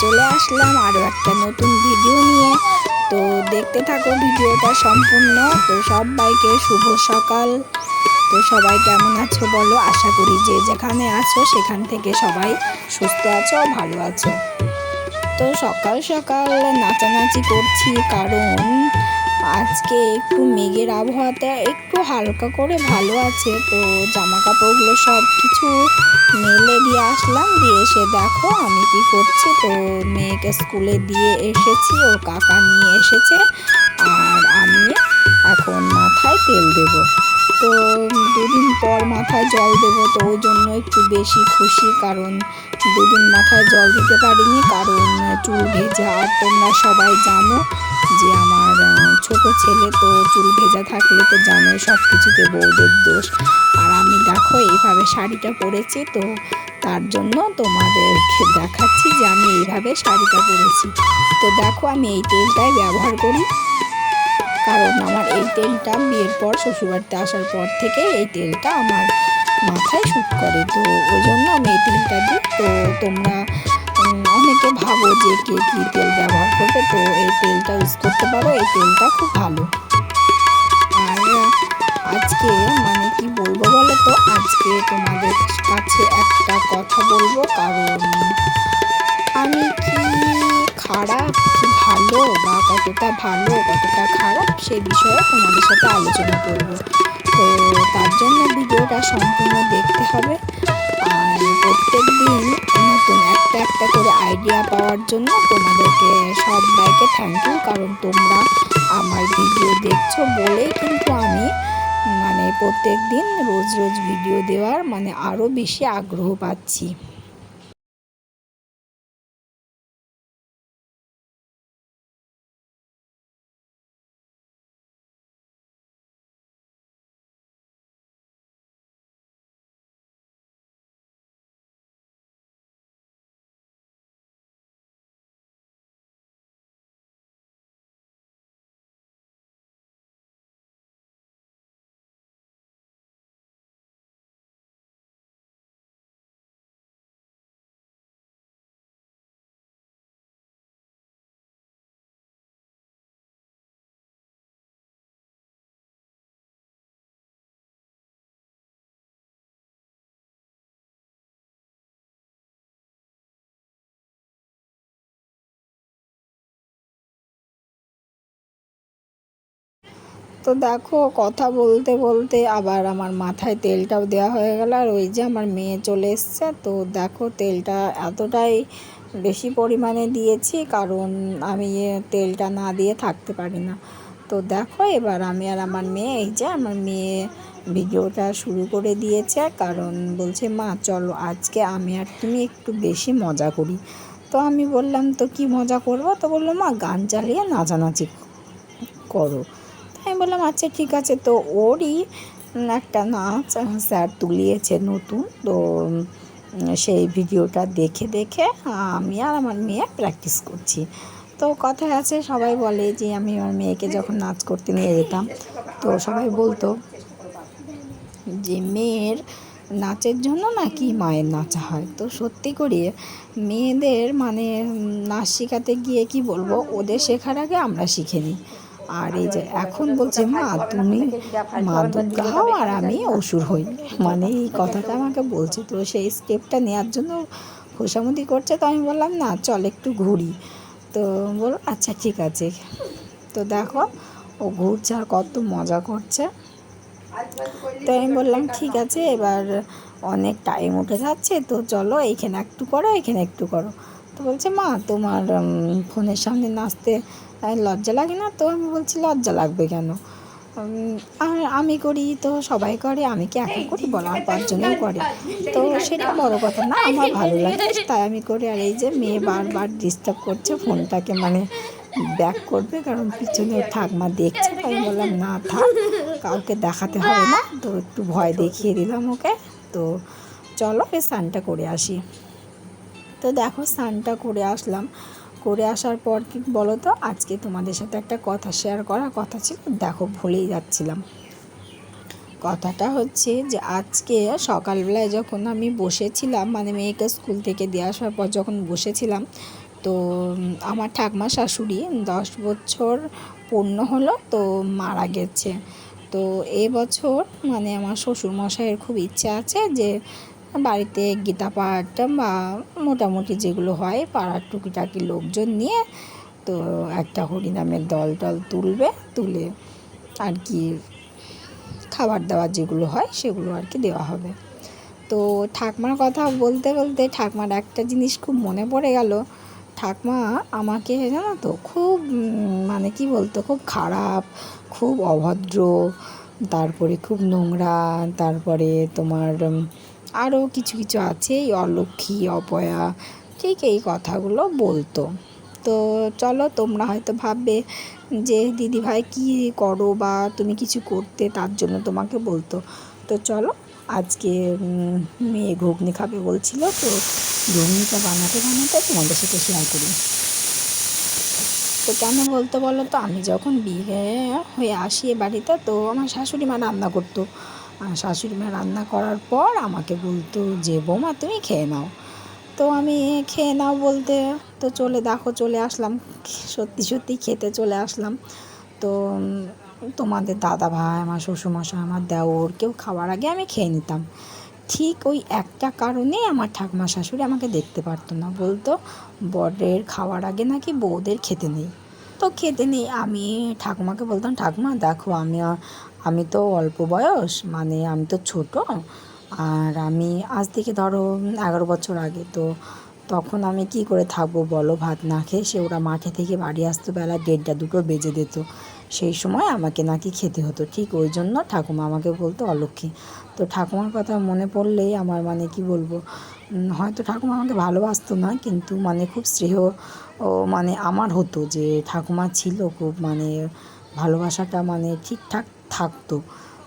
চলে আসলাম আরও একটা নতুন ভিডিও নিয়ে। তো দেখতে থাকো ভিডিওটা সম্পূর্ণ। তো সবাইকে শুভ সকাল। তো সবাই কেমন আছো বলো? আশা করি যে যেখানে আছো সেখান থেকে সবাই সুস্থ আছো, ভালো আছো। তো সকাল সকাল নাচানাচি করছি কারণ আজকে একটু মেঘের আবহাওয়াতে একটু হালকা করে ভালো আছে, তো জামা কাপড়গুলো সব কিছু মেলে দিয়ে আসলাম, দিয়ে এসে দেখো আমি কি করছি। তো মেয়েকে স্কুলে দিয়ে এসেছি ও কাকা নিয়ে এসেছে, আর আমি এখন মাথায় তেল দেব। তো দুদিন পর মাথায় জল দেবো, তো ওই জন্য একটু বেশি খুশি, কারণ দুদিন মাথায় জল দিতে পারিনি, কারণ চুল ভেজা, আর তোমরা সবাই জানো যে আমার ছোট ছেলে তো চুল ভেজা থাকলে তো জানো সব কিছুতে বউদের দোষ। আর আমি দেখো এইভাবে শাড়িটা পরেছি তো, তার জন্য তোমাদেরকে দেখাচ্ছি যে আমি এইভাবে শাড়িটা পরেছি। তো দেখো আমি এই তেলটাই ব্যবহার করি। কারণ আমার এই তেলটা বিয়ের পর শ্বশুরবাড়িতে আসার পর থেকে এই তেলটা আমার মাথায় শ্যুট করে। তো ওই জন্য আমি এই তেলটা দিই। তো তোমরা অনেকে ভাবো যে কে কী তেল ব্যবহার করবে, তো এই তেলটা ইউজ করতে পারো, এই তেলটা খুব ভালো। আর, আজকে মানে কি বলব বলো তো, আজকে তোমাদের কাছে একটা কথা বলব, কারণ আমি কি খারাপ, কি ভালো, বা কতটা ভালো, কতটা খারাপ, সে বিষয়ে তোমাদের সাথে আলোচনা করব। তো তার জন্য ভিডিওটা সম্পূর্ণ দেখতে হবে। আর প্রত্যেক দিন নতুন একটা একটা করে আইডিয়া পাওয়ার জন্য তোমাদেরকে সবাইকে থ্যাংক ইউ কারণ তোমরা আমার ভিডিও দেখছ বলেই কিন্তু আমি মানে প্রত্যেক দিন রোজ রোজ ভিডিও দেওয়ার মানে আরও বেশি আগ্রহ পাচ্ছি। তো দেখো, কথা বলতে বলতে আবার আমার মাথায় তেলটাও দেওয়া হয়ে গেল আর ওই যে আমার মেয়ে চলে এসছে। তো দেখো, তেলটা এতটাই বেশি পরিমাণে দিয়েছি কারণ আমি তেলটা না দিয়ে থাকতে পারি না। তো দেখো, এবার আমি আর আমার মেয়ে, এই যে আমার মেয়ে ভিডিওটা শুরু করে দিয়েছে কারণ বলছে, মা, চলো আজকে আমি আর তুমি একটু বেশি মজা করি। তো আমি বললাম, তো কি মজা করব? তো বলল, মা, গান চালিয়ে নাচানাচি করো। আমি বললাম আচ্ছা ঠিক আছে। তো ওরই একটা নাচ স্যার তুলিয়েছে নতুন। তো সেই ভিডিওটা দেখে দেখে আমি আর আমার মেয়ে প্র্যাকটিস করছি। তো কথায় আছে, সবাই বলে যে, আমি আমার মেয়েকে যখন নাচ করতে নিয়ে যেতাম। তো সবাই বলতো যে, মেয়ের নাচের জন্য নাকি মায়ের নাচা হয়? তো সত্যি করে, মেয়েদের মানে নাচ শেখাতে গিয়ে কি বলব, ওদের শেখার আগে আমরা শিখে নিই। আর এই যে এখন বলছে, মা, তুমি মা দুর্গা হও আর আমি অসুর হই। মানে এই কথাটা আমাকে বলছে। তো সেই স্টেপটা নেওয়ার জন্য খোসামতি করছে। তো আমি বললাম, না, চল একটু ঘুরি। তো বল আচ্ছা ঠিক আছে। তো দেখো, ও ঘুরছে আর কত মজা করছে। তো আমি বললাম, ঠিক আছে, এবার অনেক টাইম উঠে যাচ্ছে, তো চলো এইখানে একটু করো, এখানে একটু করো। তো বলছে, মা, তোমার ফোনের সামনে নাচতে লজ্জা লাগে না? তো আমি বলছি, লজ্জা লাগবে কেন? আর আমি করি তো, সবাই করে, আমি কি একা করি বলা? পাঁচজনেও করে। তো সেটা বড় কথা না, আমার ভালো লাগে তাই আমি করি। আর এই যে মেয়ে বারবার ডিস্টার্ব করছে, ফোনটাকে মানে ব্যাক করবে, কারণ পিছনে ঠাকমা দেখছে, তাই বললাম, না থাক, কাউকে দেখাতে হবে না। তো একটু ভয় দেখিয়ে দিলাম ওকে। তো চলো স্নানটা করে আসি। তো দেখো, স্নানটা করে আসলাম। করে আসার পর কি বলো তো, আজকে তোমাদের সাথে একটা কথা শেয়ার করা কথা ছিল, দেখো ভুলেই যাচ্ছিলাম। কথাটা হচ্ছে যে, আজকে সকালবেলায় যখন আমি বসেছিলাম মানে মেয়েকে স্কুল থেকে দিয়ে আসার পর যখন বসেছিলাম, তো আমার ঠাকমা শাশুড়ি দশ বছর পূর্ণ হলো, তো মারা গেছে। তো এবছর মানে আমার শ্বশুরমশাইয়ের খুব ইচ্ছা আছে যে বাড়িতে গীতা পাঠ বা মোটামুটি যেগুলো হয়, পাড়ার টুকিটাকি লোকজন নিয়ে তো একটা হরিনামের দল টল তুলবে, তুলে আর কি খাবার দাবার যেগুলো হয় সেগুলো আর কি দেওয়া হবে। তো ঠাকমার কথা বলতে বলতে ঠাকমার একটা জিনিস খুব মনে পড়ে গেল। ঠাকমা আমাকে জানো তো খুব মানে কি বলতো, খুব খারাপ, খুব অভদ্র, তারপরে খুব নোংরা, তারপরে তোমার আরও কিছু কিছু আছে, এই অলক্ষী অপয়া, ঠিক এই কথাগুলো বলতো। তো চলো তোমরা হয়তো ভাববে যে, দিদিভাই, কী করো বা তুমি কিছু করতে তার জন্য তোমাকে বলতো? তো চলো, আজকে মেয়ে ঘুগনি খাবে বলছিল, তো ঘুগনিটা বানাতে বানাতে তোমাদের সাথে শেয়ার করি। তো কেন বলতো বলো তো, আমি যখন বিয়ে হয়ে আসি বাড়িতে, তো আমার শাশুড়ি মা রান্না করতো। আর শাশুড়ি মা রান্না করার পর আমাকে বলতো যে, বৌমা, তুমি খেয়ে নাও। তো আমি, খেয়ে নাও বলতে। তো চলে, দেখো, চলে আসলাম। সত্যি সত্যি খেতে চলে আসলাম। তো তোমাদের দাদা ভাই আমার শ্বশুরমশাই, আমার দেওর, কেউ খাওয়ার আগে আমি খেয়ে নিতাম। ঠিক ওই একটা কারণেই আমার ঠাকুমা শাশুড়ি আমাকে দেখতে পারতো না। বলতো, বরের খাওয়ার আগে নাকি বউদের খেতে নেই? তো খেতে নেই। আমি ঠাকুমাকে বলতাম, ঠাকুমা, দেখো, আমি আমি তো অল্প বয়স মানে আমি তো ছোট। আর আমি আজ থেকে ধরো এগারো বছর আগে, তো তখন আমি কি করে থাকব বলো? ভাত না খেয়ে সে ওরা মাঠে থেকে বাড়ি আসতো, বেলা দেড়টা দুটো বেজে দিত সেই সময় আমাকে নাকি খেতে হতো। ঠিক ওই জন্য ঠাকুমা আমাকে বলতো, অলক্ষী। তো ঠাকুমার কথা মনে পড়লেই আমার মানে কি বলব? হয়তো ঠাকুমা আমাকে ভালোবাসতো না, কিন্তু মানে খুব স্নেহ ও মানে আমার হতো যে ঠাকুমা ছিল, খুব মানে ভালোবাসাটা মানে ঠিকঠাক থাকতো।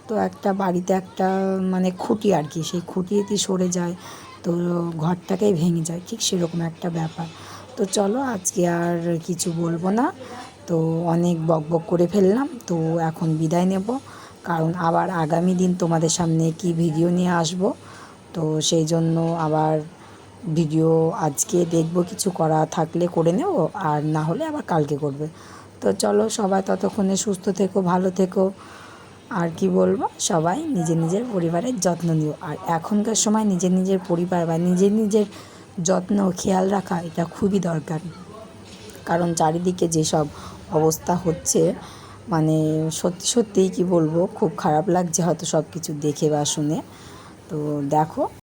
তো একটা বাড়িতে একটা মানে খুঁটি আর কি, সেই খুঁটি যদি সরে যায়, তো ঘরটাকেই ভেঙে যায়, ঠিক সেরকম একটা ব্যাপার। তো চলো আজকে আর কিছু বলব না, তো অনেক বক বক করে ফেললাম, তো এখন বিদায় নেব, কারণ আবার আগামী দিন তোমাদের সামনে কি ভিডিও নিয়ে আসব, তো সেই জন্য আবার ভিডিও আজকে দেখব, কিছু করা থাকলে করে নেব, আর না হলে আবার কালকে করবে। তো চলো সবাই ততক্ষণে সুস্থ থেকো, ভালো থেকো আর কি বলব? সবাই নিজের নিজের পরিবারের যত্ন নিও। আর এখনকার সময় নিজের নিজের পরিবার বা নিজের নিজের যত্ন খেয়াল রাখা এটা খুবই দরকার। কারণ চারিদিকে যেসব অবস্থা হচ্ছে মানে সত্যি সত্যিই কি বলব, খুব খারাপ লাগছে হয়তো সব কিছু দেখে বা শুনে। তো দেখো